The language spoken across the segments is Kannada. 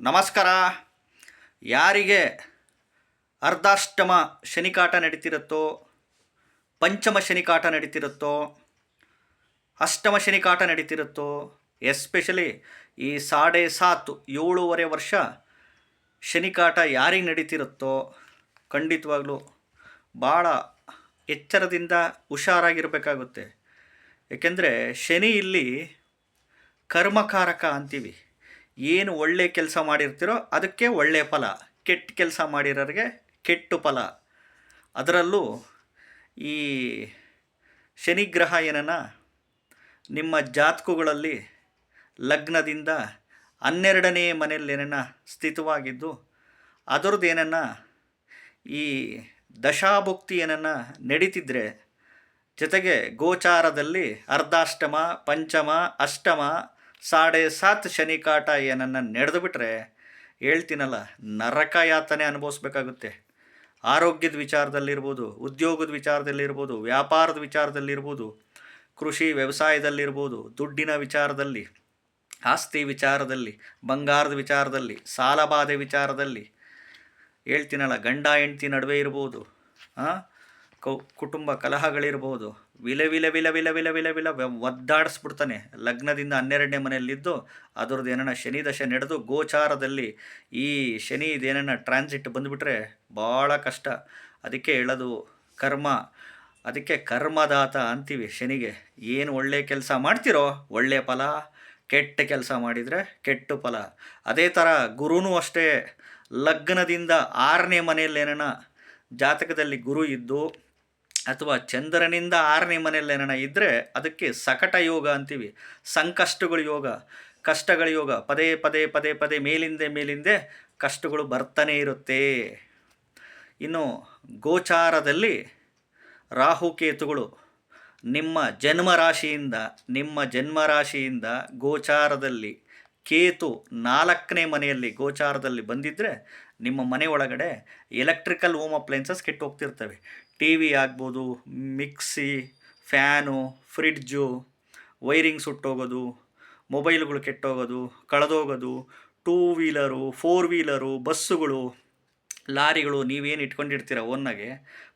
ನಮಸ್ಕಾರ. ಯಾರಿಗೆ ಅರ್ಧಾಷ್ಟಮ ಶನಿಕಾಟ ನಡೀತಿರುತ್ತೋ, ಪಂಚಮ ಶನಿಕಾಟ ನಡೀತಿರುತ್ತೋ, ಅಷ್ಟಮ ಶನಿಕಾಟ ನಡೀತಿರುತ್ತೋ, ಎಸ್ಪೆಷಲಿ ಈ ಸಾಡೆ ಸಾತು ಏಳೂವರೆ ವರ್ಷ ಶನಿಕಾಟ ಯಾರಿಗೆ ನಡೀತಿರುತ್ತೋ, ಖಂಡಿತವಾಗ್ಲೂ ಭಾಳ ಎಚ್ಚರದಿಂದ ಹುಷಾರಾಗಿರಬೇಕಾಗುತ್ತೆ. ಏಕೆಂದರೆ ಶನಿ ಇಲ್ಲಿ ಕರ್ಮಕಾರಕ ಅಂತೀವಿ. ಏನು ಒಳ್ಳೆ ಕೆಲಸ ಮಾಡಿರ್ತೀರೋ ಅದಕ್ಕೆ ಒಳ್ಳೆ ಫಲ, ಕೆಟ್ಟ ಕೆಲಸ ಮಾಡಿರೋರಿಗೆ ಕೆಟ್ಟು ಫಲ. ಅದರಲ್ಲೂ ಈ ಶನಿಗ್ರಹ ಏನನ್ನ ನಿಮ್ಮ ಜಾತಕಗಳಲ್ಲಿ ಲಗ್ನದಿಂದ ಹನ್ನೆರಡನೇ ಏನನ್ನ ಸ್ಥಿತವಾಗಿದ್ದು, ಅದರದ್ದು ಏನನ್ನ ಈ ದಶಾಭುಕ್ತಿ ಏನನ್ನ ನಡೀತಿದ್ರೆ, ಜೊತೆಗೆ ಗೋಚಾರದಲ್ಲಿ ಅರ್ಧಾಷ್ಟಮ, ಪಂಚಮ, ಅಷ್ಟಮ ಸಾಡೆ ಸಾತ್ ಶನಿಕಾಟ ಏನನ್ನು ನಡೆದು ಬಿಟ್ಟರೆ ಹೇಳ್ತೀನಲ್ಲ, ನರಕ ಯಾತನೆ ಅನುಭವಿಸ್ಬೇಕಾಗುತ್ತೆ. ಆರೋಗ್ಯದ ವಿಚಾರದಲ್ಲಿರ್ಬೋದು, ಉದ್ಯೋಗದ ವಿಚಾರದಲ್ಲಿರ್ಬೋದು, ವ್ಯಾಪಾರದ ವಿಚಾರದಲ್ಲಿರ್ಬೋದು, ಕೃಷಿ ವ್ಯವಸಾಯದಲ್ಲಿರ್ಬೋದು, ದುಡ್ಡಿನ ವಿಚಾರದಲ್ಲಿ, ಆಸ್ತಿ ವಿಚಾರದಲ್ಲಿ, ಬಂಗಾರದ ವಿಚಾರದಲ್ಲಿ ಸಾಲಬಾಧೆ ವಿಚಾರದಲ್ಲಿ ಹೇಳ್ತೀನಲ್ಲ, ಗಂಡ ಹೆಂಡ್ತಿ ನಡುವೆ ಇರ್ಬೋದು ಕೌ, ಕುಟುಂಬ ಕಲಹಗಳಿರ್ಬೋದು ವಿಲ ವಿಲ ವಿಲ ವಿಲ ವಿಲ ವಿಲ ವಿಲ ಒದ್ದಾಡಿಸ್ಬಿಡ್ತಾನೆ. ಲಗ್ನದಿಂದ ಹನ್ನೆರಡನೇ ಮನೆಯಲ್ಲಿದ್ದು, ಅದರದ್ದು ಏನನ್ನ ಶನಿ ದಶೆ ನಡೆದು ಗೋಚಾರದಲ್ಲಿ ಈ ಶನಿ ಇದೇನನ್ನ ಟ್ರಾನ್ಸಿಟ್ ಬಂದುಬಿಟ್ರೆ ಭಾಳ ಕಷ್ಟ. ಅದಕ್ಕೆ ಹೇಳೋದು ಕರ್ಮ. ಅದಕ್ಕೆ ಕರ್ಮದಾತ ಅಂತೀವಿ ಶನಿಗೆ. ಏನು ಒಳ್ಳೆಯ ಕೆಲಸ ಮಾಡ್ತಿರೋ? ಒಳ್ಳೆಯ ಫಲ. ಕೆಟ್ಟ ಕೆಲಸ ಮಾಡಿದರೆ ಕೆಟ್ಟು ಫಲ. ಅದೇ ಥರ ಗುರುನೂ ಅಷ್ಟೇ. ಲಗ್ನದಿಂದ ಆರನೇ ಮನೆಯಲ್ಲಿ ಏನನ ಜಾತಕದಲ್ಲಿ ಗುರು ಇದ್ದು ಅಥವಾ ಚಂದ್ರನಿಂದ ಆರನೇ ಮನೆಯಲ್ಲಿ ಏನನ ಇದ್ದರೆ ಅದಕ್ಕೆ ಸಕಟ ಯೋಗ ಅಂತೀವಿ. ಸಂಕಷ್ಟಗಳ ಯೋಗ, ಕಷ್ಟಗಳ ಯೋಗ. ಪದೇ ಪದೇ ಪದೇ ಪದೇ, ಮೇಲಿಂದೆ ಮೇಲಿಂದೆ ಕಷ್ಟಗಳು ಬರ್ತಾನೆ ಇರುತ್ತೆ. ಇನ್ನು ಗೋಚಾರದಲ್ಲಿ ರಾಹುಕೇತುಗಳು ನಿಮ್ಮ ಜನ್ಮರಾಶಿಯಿಂದ ನಿಮ್ಮ ಜನ್ಮರಾಶಿಯಿಂದ ಗೋಚಾರದಲ್ಲಿ ಕೇತು ನಾಲ್ಕನೇ ಮನೆಯಲ್ಲಿ ಗೋಚಾರದಲ್ಲಿ ಬಂದಿದ್ದರೆ ನಿಮ್ಮ ಮನೆ ಒಳಗಡೆ ಎಲೆಕ್ಟ್ರಿಕಲ್ ಹೋಮ್ ಅಪ್ಲೈನ್ಸಸ್ ಕೆಟ್ಟು ಹೋಗ್ತಿರ್ತವೆ. ಟಿ ವಿ ಆಗ್ಬೋದು, ಮಿಕ್ಸಿ ಫ್ಯಾನು ಫ್ರಿಡ್ಜು ವೈರಿಂಗ್ ಸುಟ್ಟೋಗೋದು ಮೊಬೈಲ್ಗಳು ಕೆಟ್ಟೋಗೋದು ಕಳೆದೋಗೋದು ಟೂ ವೀಲರು ಫೋರ್ ವೀಲರು ಬಸ್ಸುಗಳು ಲಾರಿಗಳು ನೀವೇನು ಇಟ್ಕೊಂಡಿರ್ತೀರ ಓನ್ನಾಗೆ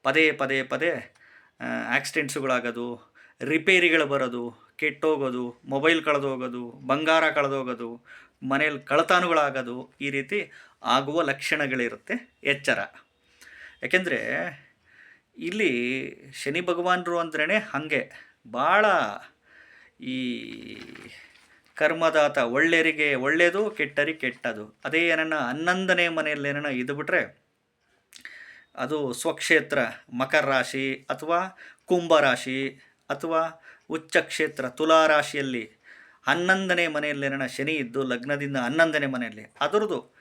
ಪದೇ ಪದೇ ಪದೇ ಆಕ್ಸಿಡೆಂಟ್ಸುಗಳಾಗೋದು ರಿಪೇರಿಗಳು ಬರೋದು ಕೆಟ್ಟೋಗೋದು ಮೊಬೈಲ್ ಕಳೆದೋಗೋದು, ಬಂಗಾರ ಕಳೆದೋಗೋದು, ಮನೇಲಿ ಕಳತಾನುಗಳಾಗೋದು ಈ ರೀತಿ ಆಗುವ ಲಕ್ಷಣಗಳಿರುತ್ತೆ ಎಚ್ಚರ. ಯಾಕೆಂದರೆ ಇಲ್ಲಿ ಶನಿ ಭಗವಾನರು ಅಂದ್ರೇ ಹಾಗೆ. ಭಾಳ ಈ ಕರ್ಮದಾತ ಒಳ್ಳೆಯರಿಗೆ ಒಳ್ಳೆಯದು, ಕೆಟ್ಟರಿಗೆ ಕೆಟ್ಟದು. ಅದೇ ಏನನ್ನ ಹನ್ನೊಂದನೇ ಮನೆಯಲ್ಲಿ ಏನನ್ನ ಇದು ಬಿಟ್ರೆ ಅದು ಸ್ವಕ್ಷೇತ್ರ, ಮಕರ ರಾಶಿ ಅಥವಾ ಕುಂಭ ರಾಶಿ ಅಥವಾ ಉಚ್ಚ ಕ್ಷೇತ್ರ ತುಲಾ ರಾಶಿಯಲ್ಲಿ ಹನ್ನೊಂದನೇ ಮನೆಯಲ್ಲಿ ನನ್ನ ಶನಿ ಇದ್ದು ಲಗ್ನದಿಂದ ಹನ್ನೊಂದನೇ ಮನೆಯಲ್ಲಿ. ಅದರದ್ದು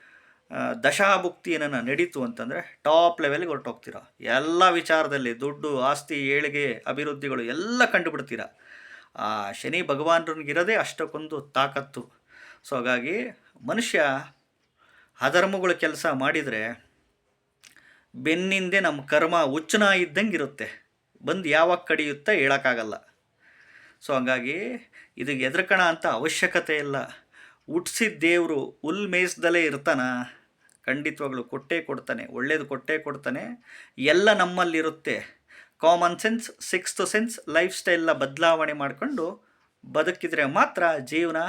ಆ, ದಶಾಭುಕ್ತಿ ಏನನ್ನು ನಡೀತು ಅಂತಂದರೆ ಟಾಪ್ ಲೆವೆಲ್ಗೆ ಹೊರಟೋಗ್ತೀರ. ಎಲ್ಲ ವಿಚಾರದಲ್ಲಿ ದುಡ್ಡು ಆಸ್ತಿ ಏಳಿಗೆ ಅಭಿವೃದ್ಧಿಗಳು ಎಲ್ಲ ಕಂಡುಬಿಡ್ತೀರ. ಆ ಶನಿ ಭಗವಾನ್ರಿಗಿರೋದೇ ಅಷ್ಟಕ್ಕೊಂದು ತಾಕತ್ತು. ಸೊ ಹಾಗಾಗಿ ಮನುಷ್ಯ ಅಧರ್ಮಗಳ ಕೆಲಸ ಮಾಡಿದರೆ ಬೆನ್ನಿಂದೆ ನಮ್ಮ ಕರ್ಮ ಉಚ್ಚನ ಇದ್ದಂಗೆ ಇರುತ್ತೆ ಬಂದು ಯಾವಾಗ ಕಡಿಯುತ್ತಾ ಹೇಳೋಕ್ಕಾಗಲ್ಲ. ಸೊ ಹಂಗಾಗಿ ಇದಕ್ಕೆ ಎದ್ರಕಣ ಅಂತ ಅವಶ್ಯಕತೆ ಇಲ್ಲ. ಹುಟ್ಸಿದ ದೇವರು ಹುಲ್ ಮೇಯಿಸ್ದಲೇ ಇರ್ತಾನ, ಖಂಡಿತವಾಗ್ಲು ಕೊಟ್ಟೇ ಕೊಡ್ತಾನೆ, ಒಳ್ಳೇದು ಕೊಟ್ಟೇ ಕೊಡ್ತಾನೆ. ಎಲ್ಲ ನಮ್ಮಲ್ಲಿರುತ್ತೆ. Common sense sixth sense life ಸ್ಟೈಲ್ನ ಬದಲಾವಣೆ ಮಾಡಿಕೊಂಡು ಬದುಕಿದರೆ ಮಾತ್ರ ಜೀವನ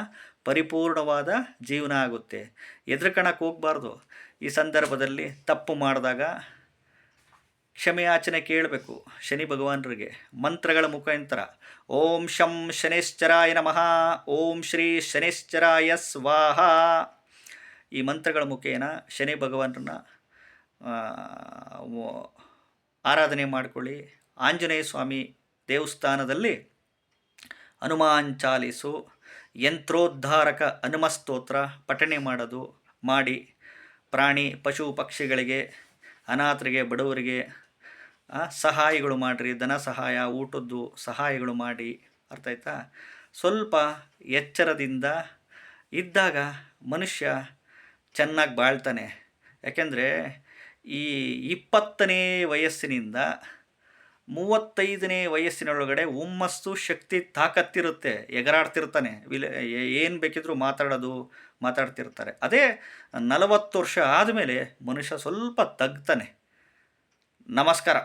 ಪರಿಪೂರ್ಣವಾದ ಜೀವನ ಆಗುತ್ತೆ. ಎದ್ರಕಣಕ್ಕೆ ಹೋಗಬಾರ್ದು. ಈ ಸಂದರ್ಭದಲ್ಲಿ ತಪ್ಪು ಮಾಡಿದಾಗ ಕ್ಷಮೆಯಾಚನೆ ಕೇಳಬೇಕು ಶನಿ ಭಗವಾನರಿಗೆ. ಮಂತ್ರಗಳ ಮುಖಾಂತರ. ಓಂ ಶಂ ಶನೇಶ್ಚರಾಯ ನಮಃ. ಓಂ ಶ್ರೀ ಶನೇಶ್ಚರಾಯ ಸ್ವಾಹ. ಈ ಮಂತ್ರಗಳ ಮುಖೇನ ಶನಿ ಭಗವಾನರನ್ನ ಆರಾಧನೆ ಮಾಡಿಕೊಳ್ಳಿ. ಆಂಜನೇಯ ಸ್ವಾಮಿ ದೇವಸ್ಥಾನದಲ್ಲಿ ಹನುಮಾನ್ ಚಾಲಿಸು, ಯಂತ್ರೋದ್ಧಾರಕ ಹನುಮಸ್ತೋತ್ರ ಪಠಣೆ ಮಾಡೋದು, ಮಾಡಿ ಪ್ರಾಣಿ, ಪಶು, ಪಕ್ಷಿಗಳಿಗೆ, ಅನಾಥರಿಗೆ, ಬಡವರಿಗೆ ಸಹಾಯಗಳು ಮಾಡಿರಿ, ಧನ ಸಹಾಯ, ಊಟದ್ದು ಸಹಾಯಗಳು ಮಾಡಿ, ಅರ್ಥ ಆಯ್ತಾ? ಸ್ವಲ್ಪ ಎಚ್ಚರದಿಂದ ಇದ್ದಾಗ ಮನುಷ್ಯ ಚೆನ್ನಾಗಿ ಬಾಳ್ತಾನೆ. ಯಾಕೆಂದರೆ ಈ ಇಪ್ಪತ್ತನೇ ವಯಸ್ಸಿನಿಂದ ಮೂವತ್ತೈದನೇ ವಯಸ್ಸಿನೊಳಗಡೆ ಹುಮ್ಮಸ್ಸು, ಶಕ್ತಿ, ತಾಕತ್ತಿರುತ್ತೆ, ಎಗರಾಡ್ತಿರ್ತಾನೆ. ವಿಲ ಏನು ಬೇಕಿದ್ರೂ ಮಾತಾಡೋದು ಮಾತಾಡ್ತಿರ್ತಾರೆ. ಅದೇ ನಲವತ್ತು ವರ್ಷ ಆದಮೇಲೆ ಮನುಷ್ಯ ಸ್ವಲ್ಪ ತಗ್ತಾನೆ. ನಮಸ್ಕಾರ